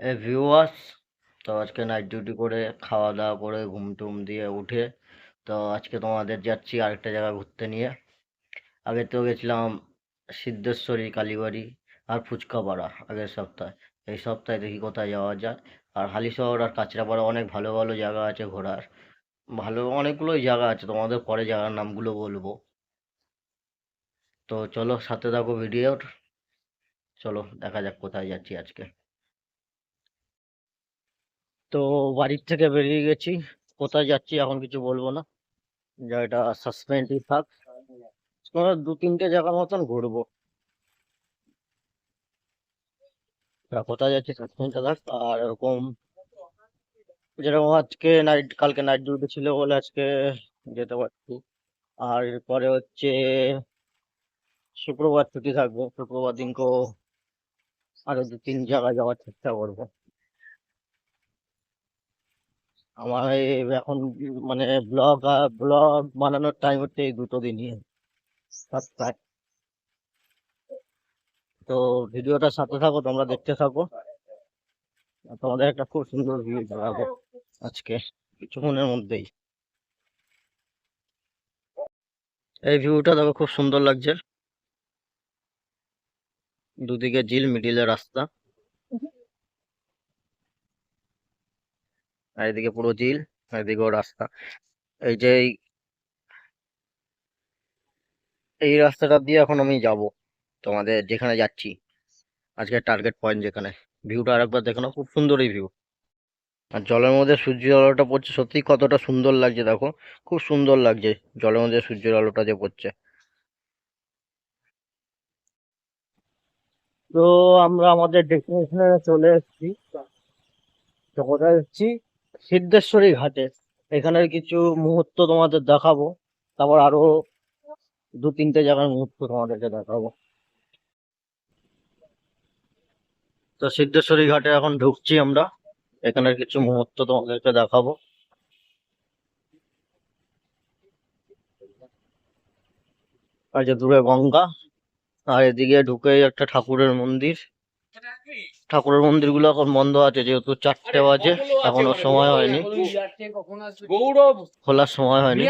Viewers তো আজকে night duty করে খাওয়া দাওয়া করে ঘুম টুম দিয়ে উঠে, তো আজকে তোমাদের যাচ্ছি আরেকটা জায়গা ঘুরতে নিয়ে। আগে তো গেছিলাম সিদ্ধেশ্বরী, কালীবাড়ি আর ফুচকাপাড়া আগের সপ্তাহে। এই সপ্তাহে দেখি কোথায় যাওয়া যায়। আর হালিশহর আর কাঁচরাপাড়া অনেক ভালো ভালো জায়গা আছে ঘোরার। ভালো অনেকগুলোই জায়গা আছে, তোমাদের পরে জায়গার নামগুলো বলব। তো চলো সাথে থাকো ভিডিওর। চলো দেখা যাক কোথায় যাচ্ছি আজকে। তো বাড়ির থেকে বেরিয়ে গেছি। কোথায় যাচ্ছি এখন কিছু বলব না। জায়গাটা সাসপেন্সই থাক। দু তিনটে জায়গার মতন ঘুরবো। কোথায় যাচ্ছি সাসপেন্সটা থাক। আর এরকম যেরকম আজকে নাইট কালকে নাইট ডিউটি ছিল বলে আজকে যেতে পারছি। আর এরপরে হচ্ছে শুক্রবার ছুটি থাকবে। শুক্রবার দিনকেও আরও দু তিন জায়গায় যাওয়ার চেষ্টা করব। আমার এখন মানে ব্লগ আর ব্লগ বানানোর টাইম হচ্ছে এই দুটো দিনই। তো ভিডিওটা সাথে থাকো, তোমরা দেখতে থাকো। তোমাদের একটা খুব সুন্দর ভিউ দেখাবো আজকে কিছুক্ষণের মধ্যেই। এই ভিউটা দেখো খুব সুন্দর লাগছে। দুদিকে ঝিল মিডিলে রাস্তা। আর এদিকে পুরো ঝিল আর এদিকেও রাস্তা। এই যে এই রাস্তাটা দিয়ে এখন আমি যাব, তোমাদের যেখানে যাচ্ছি। আজকে টার্গেট পয়েন্ট যেখানে। ভিউটা আরেকবার দেখো খুব সুন্দর এই ভিউ আর জলের মধ্যে সূর্যের আলোটা পড়ছে, সত্যি কতটা সুন্দর লাগছে দেখো। খুব সুন্দর লাগছে জলের মধ্যে সূর্যের আলোটা যে পড়ছে। তো আমরা আমাদের ডেস্টিনেশনে চলে এসেছি। তো কোথায় যাচ্ছি? সিদ্ধেশ্বরী ঘাটে। এখানের কিছু মুহূর্ত তোমাদের দেখাবো। তারপর আরও দু তিনটে জায়গার মুহূর্ত তোমাদেরকে দেখাবো। তো সিদ্ধেশ্বরী ঘাটে এখন ঢুকছি আমরা। এখানের কিছু মুহূর্ত তোমাদেরকে দেখাবো। আর যে দূরে গঙ্গা। আর এদিকে ঢুকে একটা ঠাকুরের মন্দির। ঠাকুরের মন্দিরগুলো এখন বন্ধ আছে যেহেতু চারটে বাজে এখনও সময় হয়নি। গৌরব! খোলার সময় হয়নি।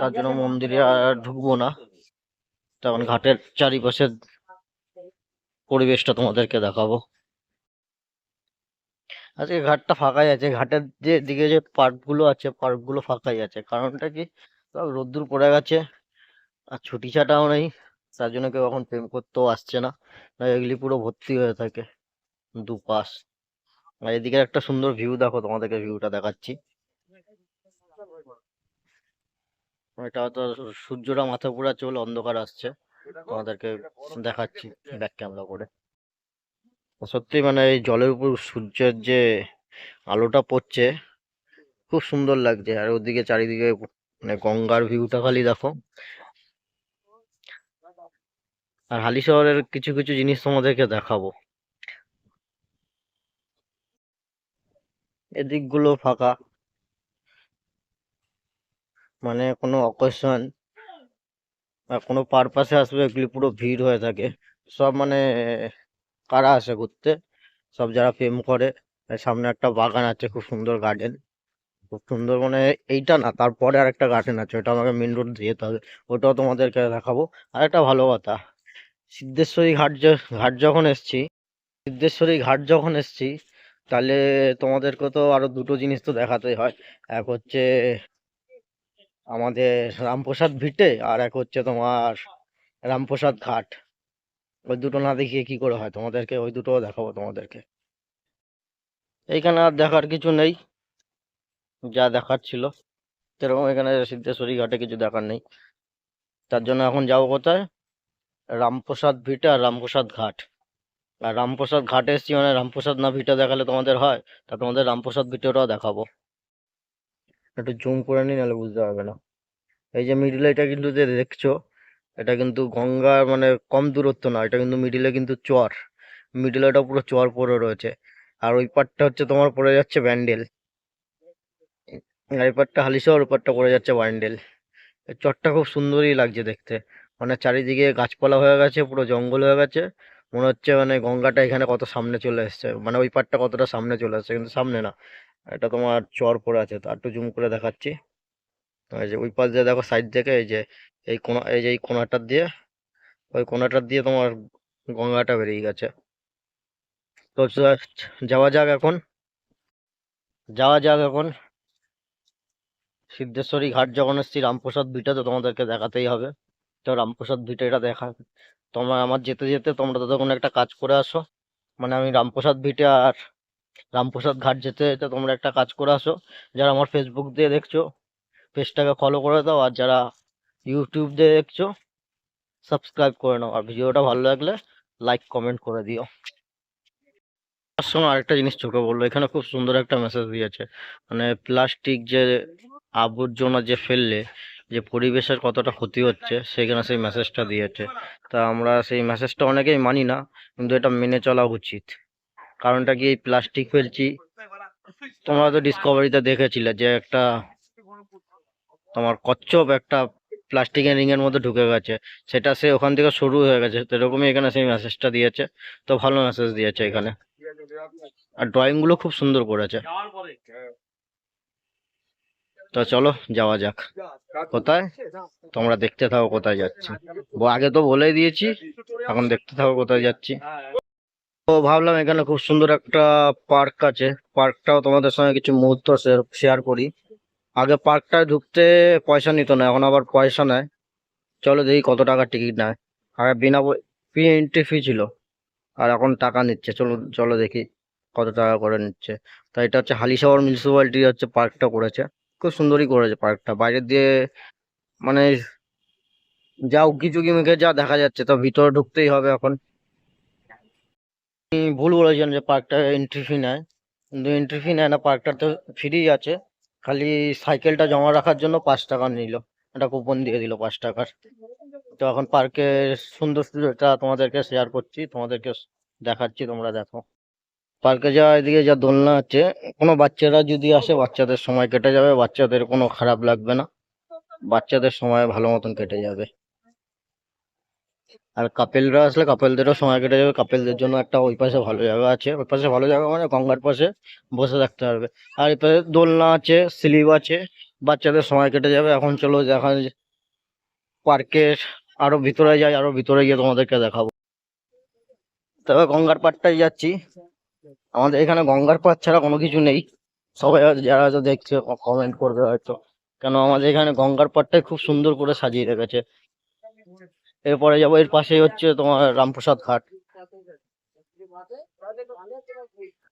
তার জন্য মন্দিরে আর ঢুকবো না। তখন ঘাটের চারিপাশের পরিবেশটা তোমাদেরকে দেখাবো। আজকে ঘাটটা ফাঁকাই আছে ঘাটের যে দিকে যে পার্কগুলো আছে পার্কগুলো ফাঁকাই আছে। কারণটা কি? সব রোদ্দুর পড়ে গেছে আর ছুটি ছাটাও নেই। তার জন্য কেউ এখন প্রেম করতেও আসছে না। না এগুলি পুরো ভর্তি হয়ে থাকে। দুপাশ। আর এদিকে একটা সুন্দর ভিউ দেখো, তোমাদেরকে ভিউটা দেখাচ্ছি। এটা তো সূর্যটা মাথা পুরা চলে, অন্ধকার আসছে। তোমাদেরকে দেখাচ্ছি ব্যাক ক্যামেরা করে। সত্যি মানে এই জলের উপর সূর্যের যে আলোটা পড়ছে, খুব সুন্দর লাগছে। আর ওদিকে চারিদিকে মানে গঙ্গার ভিউটা খালি দেখো। আর হালি শহরের কিছু কিছু জিনিস তোমাদেরকে দেখাবো। এদিকগুলো ফাঁকা। মানে কোনো অকেশন বা কোনো পারপাসে আসবে এগুলি পুরো ভিড় হয়ে থাকে। সব মানে কারা আসে ঘুরতে? সব যারা প্রেম করে। সামনে একটা বাগান আছে, খুব সুন্দর গার্ডেন খুব সুন্দর মানে এইটা না, তারপরে আর একটা গার্ডেন আছে, ওটা আমাকে মেন রোড দিয়ে যেতে হবে। ওটাও তোমাদেরকে দেখাবো। আর একটা ভালো কথা, সিদ্ধেশ্বরী ঘাট ঘাট যখন এসছি, সিদ্ধেশ্বরী ঘাট যখন এসছি তাহলে তোমাদেরকে তো আরও দুটো জিনিস তো দেখাতেই হয়। এক হচ্ছে আমাদের রামপ্রসাদ ভিটে আর এক হচ্ছে তোমার রামপ্রসাদ ঘাট। ওই দুটো না দেখিয়ে কি করে হয় তোমাদেরকে? ওই দুটো দেখাবো তোমাদেরকে। এইখানে আর দেখার কিছু নেই। যা দেখার ছিল। সেরকম এখানে সিদ্ধেশ্বরী ঘাটে কিছু দেখার নেই। তার জন্য এখন যাব কোথায়? রামপ্রসাদ ভিটে আর রামপ্রসাদ ঘাট। আর রামপ্রসাদ ঘাটে এসছি মানে রামপ্রসাদ না ভিটে দেখালে তোমাদের হয়, তা তোমাদের রামপ্রসাদ ভিটেটাও দেখাবো। একটু জুম করে নিই নাহলে বুঝতে পারবে না। এই যে মিডিলে এটা কিন্তু যে দেখছ, এটা কিন্তু গঙ্গার মানে কম দূরত্ব না, এটা কিন্তু মিডিলে কিন্তু চর। মিডিলে এটা পুরো চর পড়ে রয়েছে। আর ওই পারটা হচ্ছে তোমার পড়ে যাচ্ছে ব্যান্ডেল। আর এই পারটা হালিশহর, ওই পারটা পড়ে যাচ্ছে ব্যান্ডেল। চরটা খুব সুন্দরই লাগছে দেখতে। মানে চারিদিকে গাছপালা হয়ে গেছে, পুরো জঙ্গল হয়ে গেছে। মনে হচ্ছে মানে গঙ্গাটা এখানে কত সামনে চলে এসছে। মানে ওই পাড়টা কতটা সামনে চলে এসছে, কিন্তু সামনে না। এটা তোমার চর পড়ে আছে তার একটু জুম করে দেখাচ্ছি। এই যে ওই পাশ দিয়ে দেখো সাইড থেকে, এই যে এই কোনা, এই যে এই কোনাটার দিয়ে, ওই কোনাটার দিয়ে তোমার গঙ্গাটা বেরিয়ে গেছে। তো যাওয়া যাক এখন। যাওয়া যাক এখন। সিদ্ধেশ্বরী ঘাট যখন এসছি রামপ্রসাদ ভিটা তো তোমাদেরকে দেখাতেই হবে। তো রামপ্রসাদ ভিটা এটা দেখা। তোমরা আমার যেতে যেতে তোমরা ততক্ষণ একটা কাজ করে আসো। মানে আমি রামপ্রসাদ ভিটে আর রামপ্রসাদ ঘাট যেতে যেতে তোমরা একটা কাজ করে আসো। যারা আমার ফেসবুক দিয়ে দেখছ, পেজটাকে ফলো করে দাও। আর যারা ইউটিউব দিয়ে দেখছ সাবস্ক্রাইব করে নাও। আর ভিডিওটা ভালো লাগলে লাইক কমেন্ট করে দিও। তার সঙ্গে আরেকটা জিনিস চোখে বলল এখানে খুব সুন্দর একটা মেসেজ দিয়েছে। মানে প্লাস্টিক যে আবর্জনা যে ফেললে যে পরিবেশের কতটা ক্ষতি হচ্ছে সেখানে সেই মেসেজটা দিয়েছে। তা আমরা সেই মেসেজটা অনেকেই মানি না, কিন্তু এটা মেনে চলা উচিত। কারণটা কি এই প্লাস্টিক ফেলছি? তোমরা তো ডিসকভারিতে দেখেছিলে যে একটা তোমার কচ্ছপ একটা প্লাস্টিকের রিং এর মধ্যে ঢুকে গেছে। সেটা সে ওখান থেকে শুরু হয়ে গেছে। তো এরকমই এখানে সেই মেসেজটা দিয়েছে। তো ভালো মেসেজ দিয়েছে এখানে। আর ড্রয়িংগুলো খুব সুন্দর করেছে। তো চলো যাওয়া যাক। কোথায়? তোমরা দেখতে থাকো কোথায় যাচ্ছি। আগে তো বলেই দিয়েছি, এখন দেখতে থাকো কোথায় যাচ্ছি। তো ভাবলাম এখানে খুব সুন্দর একটা পার্ক আছে। পার্কটাও তোমাদের সঙ্গে কিছু মুহূর্ত শেয়ার করি। আগে পার্কটায় ঢুকতে পয়সা নিত না, এখন আবার পয়সা নেয়। চলো দেখি কত টাকা টিকিট নেয়। আগে বিনা ফ্রি এন্ট্রি ফি ছিল। আর এখন টাকা নিচ্ছে, চলো চলো দেখি কত টাকা করে নিচ্ছে। তা এটা হচ্ছে হালিশহর মিউনিসিপ্যালিটি হচ্ছে পার্কটা করেছে। খুব সুন্দরই করেছে পার্কটা। বাইরে দিয়ে মানে যা উকি চুকি মুখে যা দেখা যাচ্ছে, তো ভিতরে ঢুকতেই হবে এখন। ভুল বলেছেন যে পার্কটা এন্ট্রি ফি নেয়। কিন্তু এন্ট্রি ফি নেয় না, পার্কটা তো ফ্রি আছে। খালি সাইকেলটা জমা রাখার জন্য পাঁচ টাকা নিল। একটা কুপন দিয়ে দিল পাঁচ টাকার। তো এখন পার্কের সুন্দর সুন্দরটা তোমাদেরকে শেয়ার করছি, তোমাদেরকে দেখাচ্ছি, তোমরা দেখো। পার্কে যাওয়া এদিকে যা দোলনা আছে, কোনো বাচ্চারা যদি আসে, বাচ্চাদের সময় কেটে যাবে, বাচ্চাদের কোনো খারাপ লাগবে না। বাচ্চাদের সময় ভালো মতন কেটে যাবে। আর কাপেলরা আসলে কাপেলদেরও সময় কেটে যাবে। কাপেলদের জন্য একটা ওই পাশে ভালো জায়গা আছে। ওই পাশে ভালো জায়গা মানে গঙ্গার পাশে বসে থাকতে পারবে আর এই পাশে দোলনা আছে, স্লিপ আছে, বাচ্চাদের সময় কেটে যাবে। এখন চলো দেখা পার্কের আরও ভিতরে যাই, আরও ভিতরে গিয়ে তোমাদেরকে দেখাবো। তবে গঙ্গার পাড়টাই যাচ্ছি। আমাদের এখানে গঙ্গার পাড় ছাড়া কোনো কিছু নেই। সবাই যারা হয়তো দেখছে কমেন্ট করবে হয়তো। কেন আমাদের এখানে গঙ্গার পাড়টাই খুব সুন্দর করে সাজিয়ে রেখেছে। এরপরে যাব, এর পাশেই হচ্ছে তোমার রামপ্রসাদ ঘাট।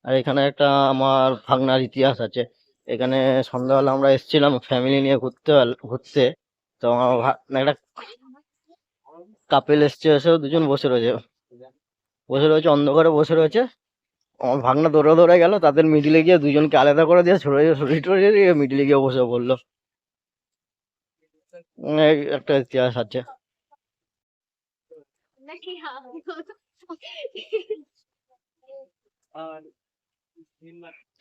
আর এখানে একটা আমার ভাগনার ইতিহাস আছে। এখানে সন্ধ্যাবেলা আমরা এসেছিলাম ফ্যামিলি নিয়ে ঘুরতে ঘুরতে। তো আমার একটা কাপেল এসছে এসে দুজন বসে রয়েছে। বসে রয়েছে, অন্ধকারে বসে রয়েছে। আমার ভাগনা দৌড়ে দৌড়ে গেল তাদের মিডিলে গিয়ে দুজনকে আলাদা করে দিয়ে ছড়ে ছড়িয়ে টড়িয়ে দিয়ে মিডিলে গিয়ে বসে পড়ল। এই একটা ইতিহাস আছে। নাকি? হ্যাঁ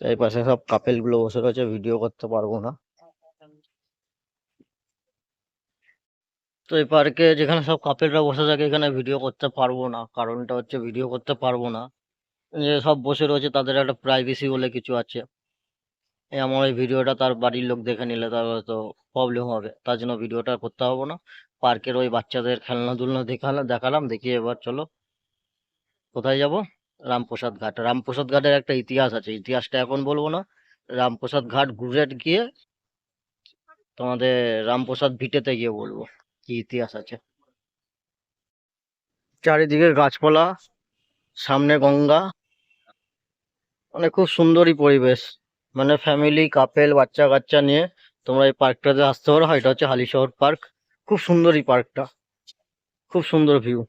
এই পাশে সব কাপেলগুলো বসে রয়েছে ভিডিও করতে পারব না। তো এই পার্কে যেখানে সব কাপেলরা বসে থাকে এখানে ভিডিও করতে পারব না। কারণটা হচ্ছে ভিডিও করতে পারব না। সব বসে রয়েছে তাদের একটা প্রাইভেসি বলে কিছু আছে। আমার এই ভিডিওটা তার বাড়ির লোক দেখে নিলে তার হয়তো প্রবলেম হবে। তার জন্য ভিডিওটা করতে হবে না। পার্কের ওই বাচ্চাদের খেলনা দুলনা দেখালাম দেখালাম, দেখি এবার চলো। কোথায় যাব? রামপ্রসাদ ঘাট। রামপ্রসাদ ঘাটের একটা ইতিহাস আছে। ইতিহাসটা এখন বলব না। রামপ্রসাদ ঘাট ঘুরে গিয়ে তোমাদের রামপ্রসাদ ভিটেতে গিয়ে বলব। কি ইতিহাস আছে। চারিদিকে গাছপালা। সামনে গঙ্গা। মানে খুব সুন্দরই পরিবেশ। মানে ফ্যামিলি কাপেল বাচ্চা কাচ্চা নিয়ে তোমরা এই পার্কটাতে আসতে পারো। এটা হচ্ছে হালিশহর পার্ক খুব সুন্দরই পার্কটা খুব সুন্দর ভিউ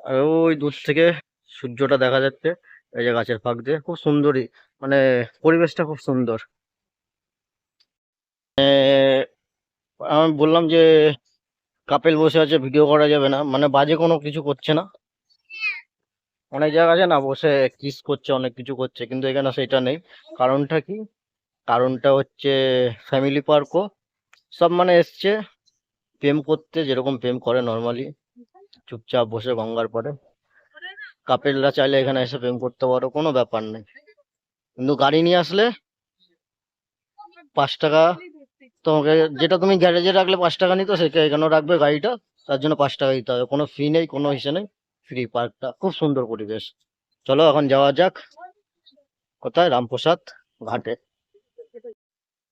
আর ওই দূর থেকে সূর্যটা দেখা যাচ্ছে এই যে গাছের ফাঁক দিয়ে। খুব সুন্দরই। মানে পরিবেশটা খুব সুন্দর। আমি বললাম যে কাপেল বসে আছে ভিডিও করা যাবে না। মানে বাজে কোনো কিছু করছে না। অনেক জায়গা আছে না বসে কিস করছে, অনেক কিছু করছে, কিন্তু এখানে সেটা নেই। কারণটা কি? কারণটা হচ্ছে ফ্যামিলি পার্কও সব মানে এসছে, প্রেম করতে, যেরকম প্রেম করে নর্মালি চুপচাপ বসে গঙ্গার পরে। কাপেলরা চাইলে এখানে এসে প্রেম করতে পারো, কোনো ব্যাপার নেই। কিন্তু গাড়ি নিয়ে আসলে পাঁচ টাকা, তোমাকে যেটা তুমি গ্যারেজে রাখলে পাঁচ টাকা নিতো, সেটা এখানেও রাখবে গাড়িটা, তার জন্য পাঁচ টাকা দিতে হবে। কোনো ফি নেই, কোনো হিসে নেই। ফ্রি পার্কটা খুব সুন্দর পরিবেশ। চলো এখন যাওয়া যাক। কোথায়? রামপ্রসাদ ঘাটে।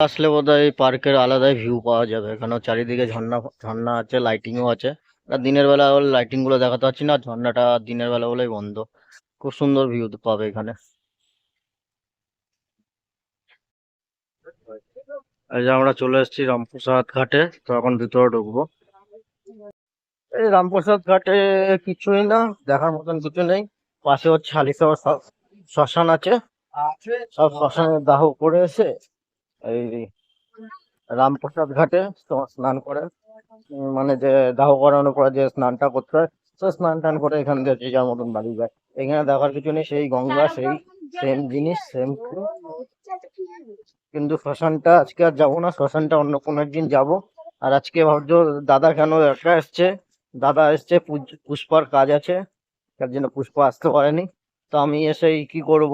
আসলে বোধহয় এই পার্কের আলাদাই ভিউ পাওয়া যাবে। এখানে চারিদিকে ঝর্ণা ঝর্ণা আছে লাইটিংও আছে। দিনের বেলা লাইটিংগুলো দেখাতে পারছি না। ঝর্ণাটা দিনের বেলা বলেই বন্ধ। খুব সুন্দর ভিউ পাবে এখানে। আমরা চলে এসেছি রামপ্রসাদ ঘাটে। তো এখন ভিতরে ঢুকবো। রামপ্রসাদ ঘাটে কিছুই না, দেখার মতন কিছু নেই। পাশে হচ্ছে হালিশহর শ- শ্মশান আছে। সব শ্মশানের দাহ করে এসে এই রামপ্রসাদ ঘাটে তোমার স্নান করে। মানে যে দাহ করানোর পরে যে স্নানটা করতে হয় স্নান টান করে এখান থেকে যে যার মতন বাড়ি যায়। এখানে দেখার কিছু নেই, সেই গঙ্গা, সেই সেম জিনিস সেম কিন্তু শ্মশানটা, আজকে আর যাব না, শ্মশানটা অন্য কোনো একদিন যাব। আর আজকে ভাবছ, দাদা কেন একা এসছে? দাদা এসছে পুষ্পার কাজ আছে, তার জন্য পুষ্পা আসতে পারেনি। তো আমি এসে কি করব?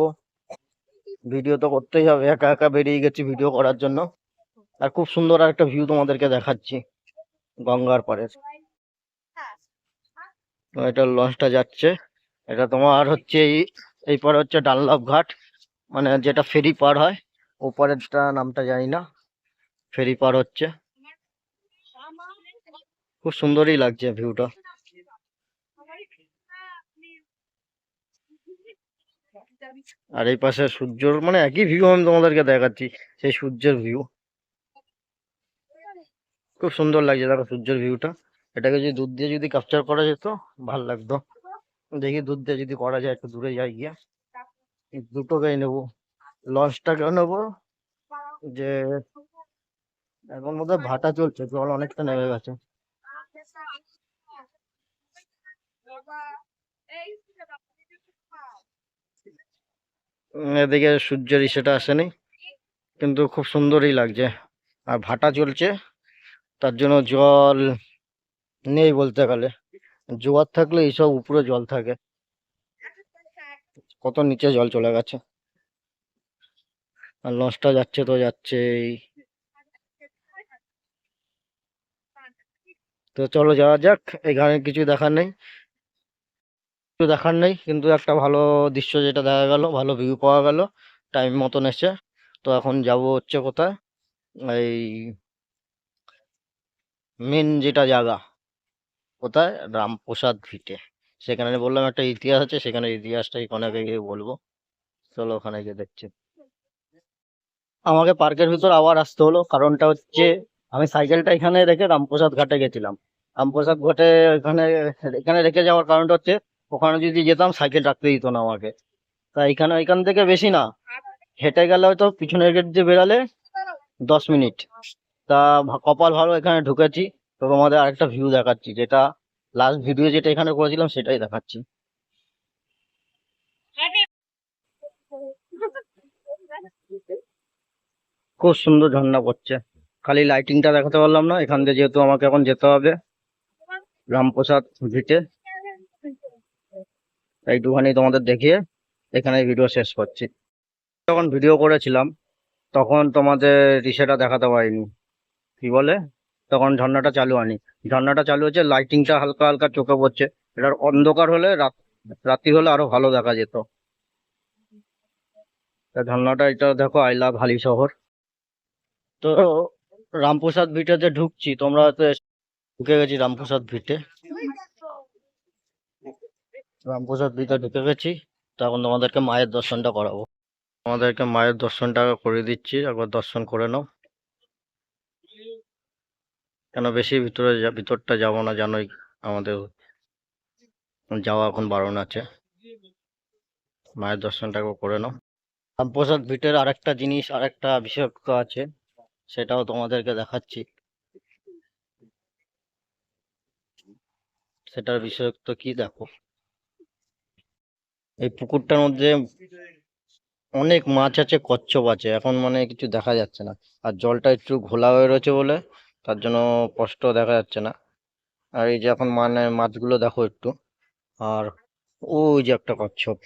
ভিডিও তো করতেই হবে, একা একা বেরিয়ে গেছি ভিডিও করার জন্য। আর খুব সুন্দর আর একটা ভিউ তোমাদেরকে দেখাচ্ছি, গঙ্গার পাড়ে। তো এটা লঞ্চটা যাচ্ছে। এটা তোমার হচ্ছে এই এই পারে হচ্ছে ডানলপ ঘাট। মানে যেটা ফেরি পার হয়, ওপারেরটা নামটা জানি না। ফেরি পার হচ্ছে। খুব সুন্দরই লাগছে ভিউটা। আর এই পাশে সূর্যর মানে একই ভিউ আমি তোমাদেরকে দেখাচ্ছি, সেই সূর্যের ভিউ খুব সুন্দর লাগছে, দেখো সূর্যের ভিউটা এটাকে যদি দুধ দিয়ে যদি ক্যাপচার করা যেত, ভালো লাগতো। দেখি দুধ দিয়ে যদি করা যায়, একটু দূরে যাই গিয়া। দুটোকেই নেব। লঞ্চটাকেও নেব। যে এখন মধ্যে ভাটা চলছে, জল অনেকটা নেমে গেছে। এদিকে সূর্যের ইসেটা আসেনি, কিন্তু খুব সুন্দরই লাগছে। আর ভাটা চলছে, তার জন্য জল নেই বলতে গেলে। জোয়ার থাকলে এইসব উপরে জল থাকে। কত নিচে জল চলে গেছে। আর লঞ্চটা যাচ্ছে তো যাচ্ছেই। তো চলো যাওয়া যাক, এখানে কিছু দেখার নেই। কিছু দেখার নেই, কিন্তু একটা ভালো দৃশ্য যেটা দেখা গেল, ভালো ভিউ পাওয়া গেল টাইম মতন এসে। তো এখন যাব হচ্ছে কোথায়? এই মেন যেটা জায়গা, কোথায়? রামপ্রসাদ ভিটে। সেখানে বললাম একটা ইতিহাস আছে, সেখানে ইতিহাসটা এখানে গিয়ে বলব। চলো ওখানে গিয়ে দেখছি। আমাকে পার্কের ভিতর আবার আসতে হলো, কারণটা হচ্ছে আমি সাইকেলটা এখানে রেখে রামপ্রসাদ ঘাটে গেছিলাম। রামপ্রসাদ ঘাটে এখানে এখানে রেখে যাওয়ার কারণটা হচ্ছে ওখানে যদি যেতাম, সাইকেল রাখতে দিত না আমাকে। তা এখানে, এখান থেকে বেশি না। হেঁটে গেলে হয়তো পিছনের গেট দিয়ে বেরালে দশ মিনিট। তা কপাল ভালো এখানে ঢুকেছি। তো তোমাদের আরেকটা ভিউ দেখাচ্ছি, যেটা লাস্ট ভিডিও যেটা এখানে করেছিলাম, সেটাই দেখাচ্ছি। খুব সুন্দর ঝর্ণা পড়ছে। খালি লাইটিংটা দেখাতে পারলাম না, এখান থেকে যেহেতু আমাকে এখন যেতে হবে, রামপ্রসাদ ভিটে। এইটুখানি তোমাদের দেখিয়ে এখানে ভিডিও শেষ করছি। যখন ভিডিও করেছিলাম, তখন তোমাদের ইসেটা দেখাতে পারিনি। কি বলে? তখন ঝর্ণাটা চালু হয়নি। ঝর্ণাটা চালু হচ্ছে লাইটিংটা হালকা হালকা চোখে পড়ছে। এটার অন্ধকার হলে রাত, রাত্রি হলে আরও ভালো দেখা যেত। তা ঝর্ণাটা এটা দেখো, আই লাভ হালি শহর। তো রামপ্রসাদ ভিটেতে ঢুকছি, তোমরা এস- ঢুকে গেছি রামপ্রসাদ ভিটে। রামপ্রসাদ ভিটে ঢুকে গেছি। তখন তোমাদেরকে মায়ের দর্শনটা করাবো। তোমাদেরকে মায়ের দর্শনটা করে দিচ্ছি। একবার দর্শন করে নাও। কেন বেশি ভিতরে ভিতরটা যাব না, জানোই আমাদের যাওয়া এখন বারণ আছে। মায়ের দর্শনটা করে নাও। রামপ্রসাদ ভিটের আরেকটা জিনিস, আরেকটা বিশেষত্ব আছে, সেটাও তোমাদেরকে দেখাচ্ছি। সেটার বিশেষত্ব কি দেখো? এই পুকুরটার মধ্যে অনেক মাছ আছে, কচ্ছপ আছে। এখন মানে কিছু দেখা যাচ্ছে না। আর জলটা একটু ঘোলা হয়ে রয়েছে বলে তার জন্য স্পষ্ট দেখা যাচ্ছে না। আর এই যে এখন মানে মাছগুলো দেখো একটু। আর ওই যে একটা কচ্ছপ,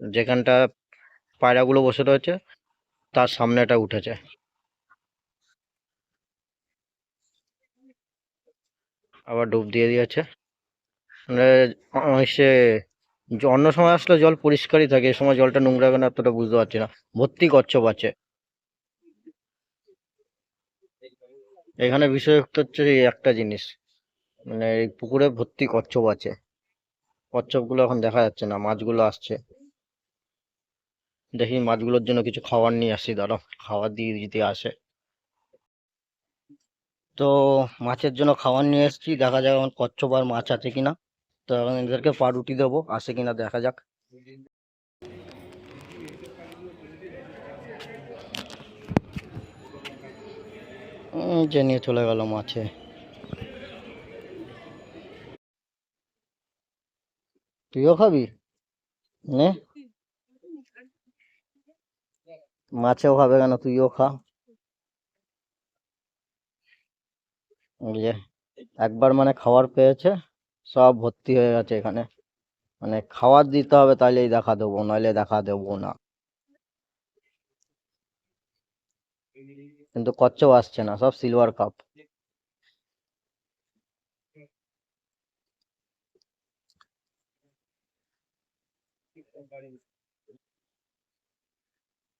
যেখানটা পায়রাগুলো বসে রয়েছে, তার সামনেটা উঠেছে। আবার ডুব দিয়ে দিয়েছে। মানে সে অন্য সময় আসলে জল পরিষ্কারই থাকে এই সময় জলটা নোংরা কেন এতটা বুঝতে পারছি না। ভর্তি কচ্ছপ আছে। এখানে বিষয়যুক্ত হচ্ছে এই একটা জিনিস। মানে এই পুকুরে ভর্তি কচ্ছপ আছে। কচ্ছপগুলো এখন দেখা যাচ্ছে না, মাছগুলো আসছে। দেখি মাছগুলোর জন্য কিছু খাবার নিয়ে আসি, দাঁড়াও, খাবার দিয়ে যদি আসে। তো মাছের জন্য খাবার নিয়ে এসেছি, দেখা যাক এখন কচ্ছপ আর মাছ আছে কিনা। তো এখন এদেরকে পাউরুটি দেবো, আসে কিনা দেখা যাক। যে নিয়ে চলে গেল মাছে। তুইও খাবি? নে। মাছেও খাবে কেন? তুইও খা। একবার মানে খাবার পেয়েছে। সব ভর্তি হয়ে গেছে এখানে। মানে খাবার দিতে হবে তাইলেই দেখা দেবো, নইলে দেখা দেবো না। কিন্তু কচ্ছপ আসছে না, সব সিলভার কাপ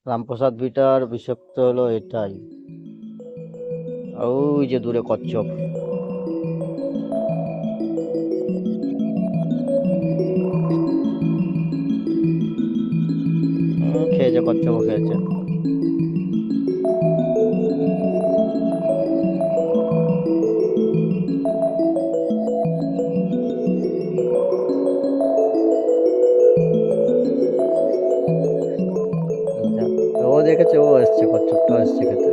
রামপ্রসাদ ভিটার বিশেষত্ব হলো এটাই। ওই যে দূরে কচ্ছপ। হুম, খেয়েছে কচ্ছপও খেয়েছে ও দেখেছে ও এসছে কচ্ছপটা এসছে খেতে।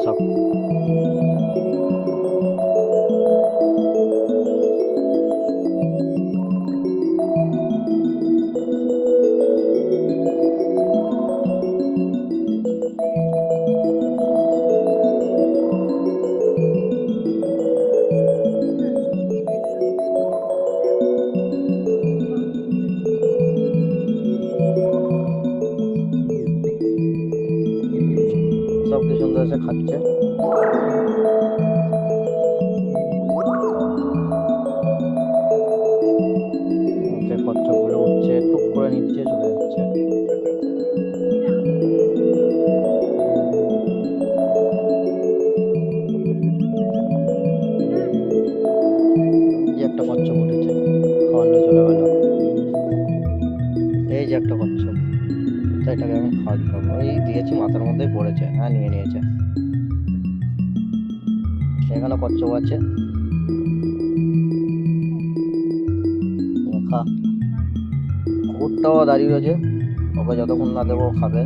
চলে দাঁড়িয়ে রয়েছে। ওকে যতক্ষণ না দেবো খাবে।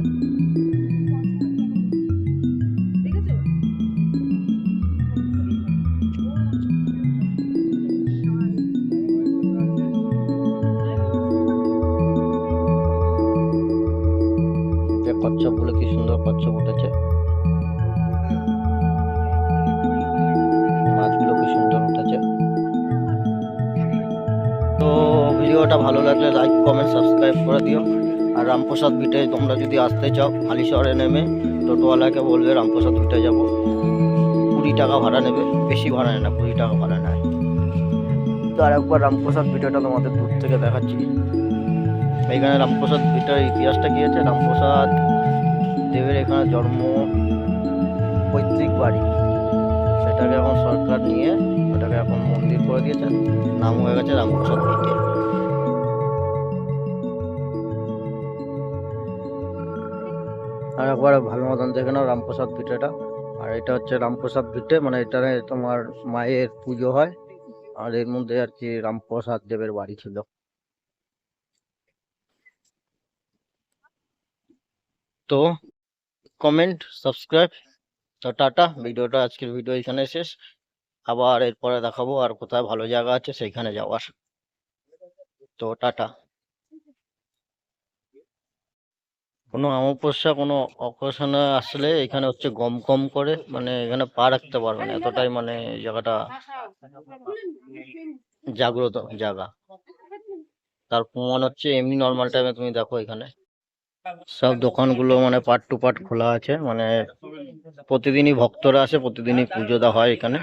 রামপ্রসাদ বিটে তোমরা যদি আসতে চাও হালি শহরে নেমে টোটোওয়ালাকে বলবে রামপ্রসাদ বিটে যাব। কুড়ি টাকা ভাড়া নেবে, বেশি ভাড়া নেয় না, কুড়ি টাকা ভাড়া নেয়। তো আর একবার রামপ্রসাদ ভিডিওটা তোমাদের দূর থেকে দেখাচ্ছি। এইখানে রামপ্রসাদ ভিটার ইতিহাসটা কি আছে? রামপ্রসাদ দেবের এখানে জন্ম, পৈতৃক বাড়ি। সেটাকে এখন সরকার নিয়ে, ওটাকে এখন মন্দির করে দিয়েছে। নাম হয়ে গেছে রামপ্রসাদ ভিটে আর একবার ভালো মতন দেখে নাও রামপ্রসাদ ভিটেটা আর এটা হচ্ছে রামপ্রসাদ ভিটে মানে এটারে তোমার মায়ের পুজো হয়। আর এর মধ্যে আর কি রামপ্রসাদ দেবের বাড়ি ছিল। তো কমেন্ট সাবস্ক্রাইব তো টাটা, ভিডিওটা আজকের ভিডিও এখানে শেষ। আবার এরপরে দেখাবো আর কোথায় ভালো জায়গা আছে সেইখানে যাওয়ার। তো টাটা। কোনো অমাবস্যা, কোনো অকেশনে আসলে এখানে হচ্ছে গম গম করে মানে এখানে পা রাখতে পারবে না। এতটাই মানে জায়গাটা জাগ্রত জায়গা। তার প্রমাণ হচ্ছে এমনি নর্মাল টাইমে তুমি দেখো এখানে। সব দোকানগুলো মানে পার্ট টু পার্ট খোলা আছে মানে প্রতিদিনই ভক্তরা আসে, প্রতিদিনই পুজো দেওয়া হয় এখানে।